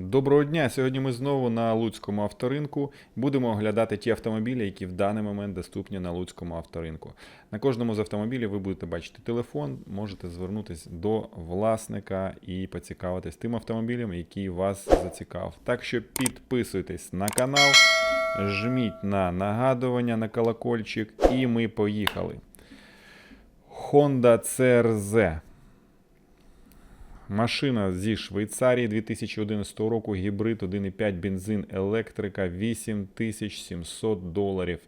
Доброго дня! Сьогодні ми знову на Луцькому авторинку. Будемо оглядати ті автомобілі, які в даний момент доступні на Луцькому авторинку. На кожному з автомобілів ви будете бачити телефон, можете звернутися до власника і поцікавитись тим автомобілем, який вас зацікав. Так що підписуйтесь на канал, жміть на нагадування на колокольчик, і ми поїхали. Honda CRZ. Машина зі Швейцарії 2011 року, гібрид 1,5 бензин, електрика 8700 доларів.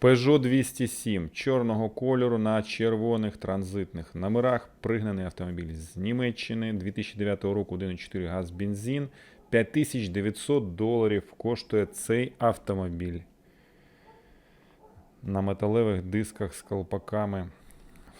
Peugeot 207 чорного кольору на червоних транзитних номерах. Пригнаний автомобіль з Німеччини 2009 року 1,4 газ бензин. 5900 доларів коштує цей автомобіль. На металевих дисках з колпаками.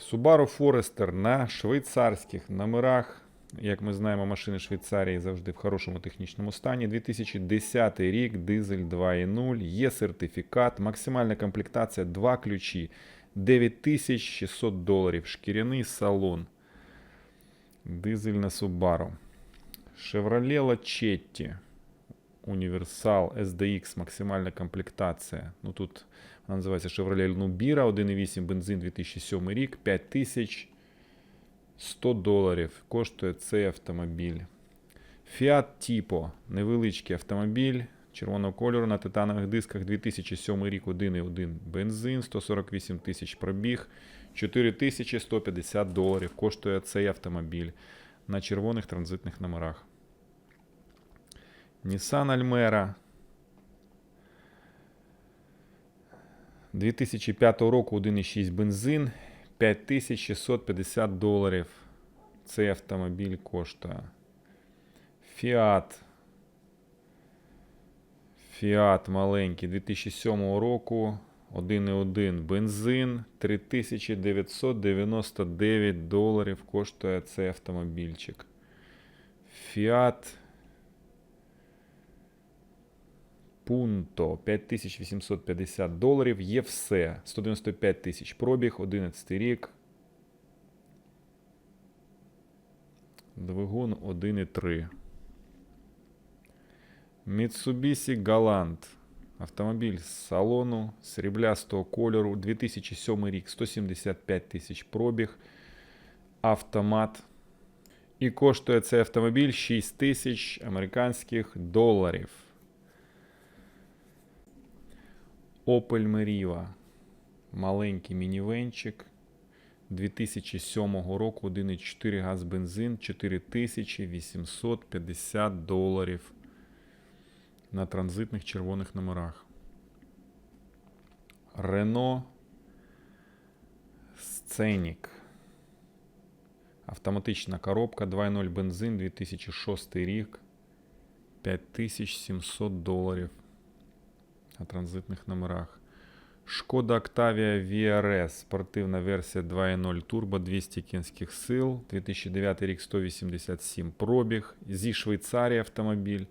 Subaru Forester на швейцарських номерах. Як ми знаємо, машини Швейцарії завжди в хорошому технічному стані. 2010 рік, дизель 2.0, є сертифікат, максимальна комплектація, два ключі, 9600 доларів, шкіряний салон. Дизель на Subaru. Chevrolet Lachetti. Універсал SDX, максимальна комплектація. Ну тут вона називається Chevrolet Nubira, 1,8 бензин 2007 рік, 5100 доларів коштує цей автомобіль. Fiat Tipo, невеличкий автомобіль червоного кольору на титанових дисках 2007 рік, 1,1 бензин, 148 тисяч пробіг, 4150 доларів коштує цей автомобіль на червоних транзитних номерах. Nissan Almera 2005 року 1,6 бензин 5650 доларів. Цей автомобіль коштує. Fiat. Fiat маленький 2007 року 1,1 бензин 3999 доларів коштує цей автомобільчик. Fiat Punto 5850 доларів. Є все. 195 тисяч пробіг, 11 рік. Двигун 1,3. Mitsubishi Galant. Автомобіль з салону сріблястого кольору. 2007 рік, 175 тисяч пробіг. Автомат. І коштує цей автомобіль 6 тисяч американських доларів. Opel Meriva. Маленький мінівенчик. 2007 року 1,4 газ бензин 4850 доларів на транзитних червоних номерах. Renault Scenic. Автоматична коробка 2.0 бензин 2006 рік. 5700 доларів на транзитних номерах. Шкода Octavia VRS, спортивна версія 2.0 турбо 200 кінських сил. 2009 рік 187 пробіг. Зі Швейцарії автомобіль.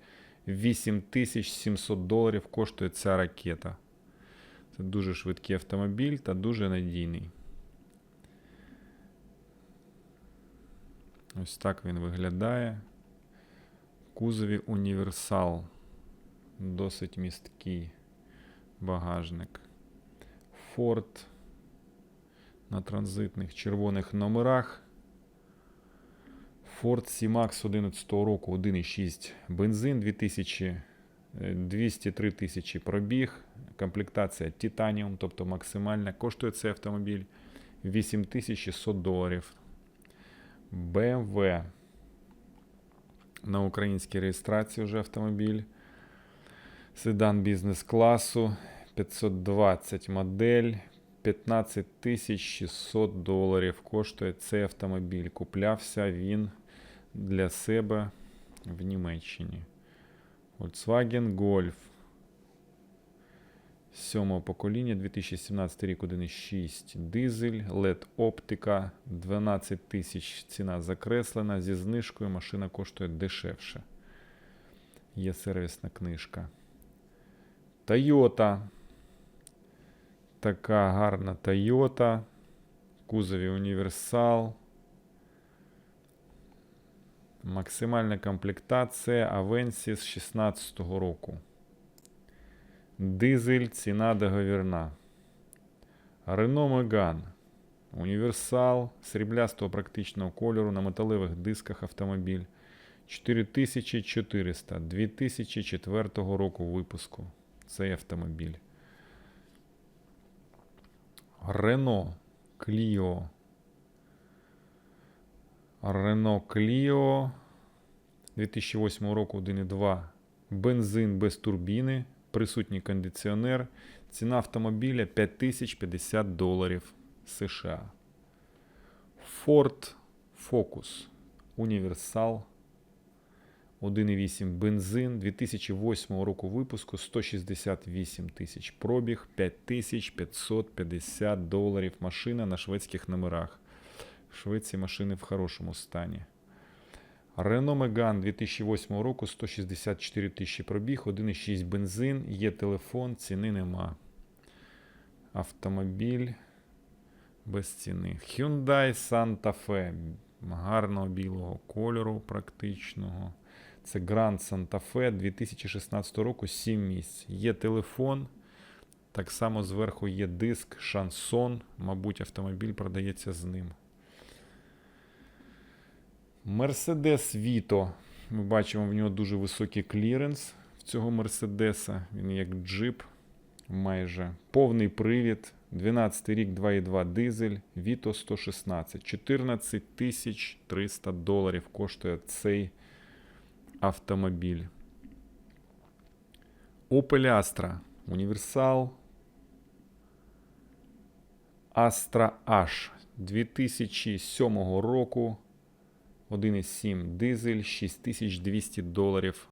8700 доларів коштує ця ракета. Це дуже швидкий автомобіль та дуже надійний. Ось так він виглядає. В кузові універсал. Досить місткий багажник. Ford на транзитних червоних номерах. Ford C-Max 11 року 1,6 бензин 2000, 203 тисячі пробіг. Комплектація Titanium, тобто максимальна. Коштує цей автомобіль 8600 доларів. BMW. На українській реєстрації вже автомобіль. Седан бізнес-класу 520 модель. 15 600 доларів коштує цей автомобіль. Куплявся він для себе в Німеччині. Volkswagen Golf. Сьомого покоління 2017 рік 1,6 дизель, LED оптика 12 тисяч ціна закреслена. Зі знижкою машина коштує дешевше. Є сервісна книжка. Toyota. Така гарна Toyota. Кузові універсал. Максимальна комплектація Avensis 16 року. Дизель, ціна договірна. Renault Megane. Універсал сріблястого практичного кольору на металевих дисках автомобіль. 4400 2004 року випуску. Цей автомобіль. Renault Clio. Renault Clio 2008 року 1.2. Бензин без турбіни. Присутній кондиціонер. Ціна автомобіля 5050 доларів США. Ford Focus. Універсал. 1,8 бензин 2008 року випуску 168 тисяч пробіг, 5550 доларів машина на шведських номерах. В Швеції машини в хорошому стані. Renault Megane 2008 року 164 тисячі пробіг, 1,6 бензин, є телефон, ціни нема. Автомобіль без ціни. Hyundai Santa Fe гарного білого кольору практичного. Це Santa Fe 2016 року 7 місць. Є телефон. Так само зверху є диск, шансон. Мабуть, автомобіль продається з ним. Mercedes Vito. Ми бачимо в нього дуже високий кліренс в цього Мерседеса. Він як джип. Майже повний привід. 12 рік 2,2 дизель. Vito 116. 14 тисяч 300 доларів коштує цей автомобіль. Opel Astra. Універсал. Astra H 2007 року. 1,7 дизель, 6200 доларів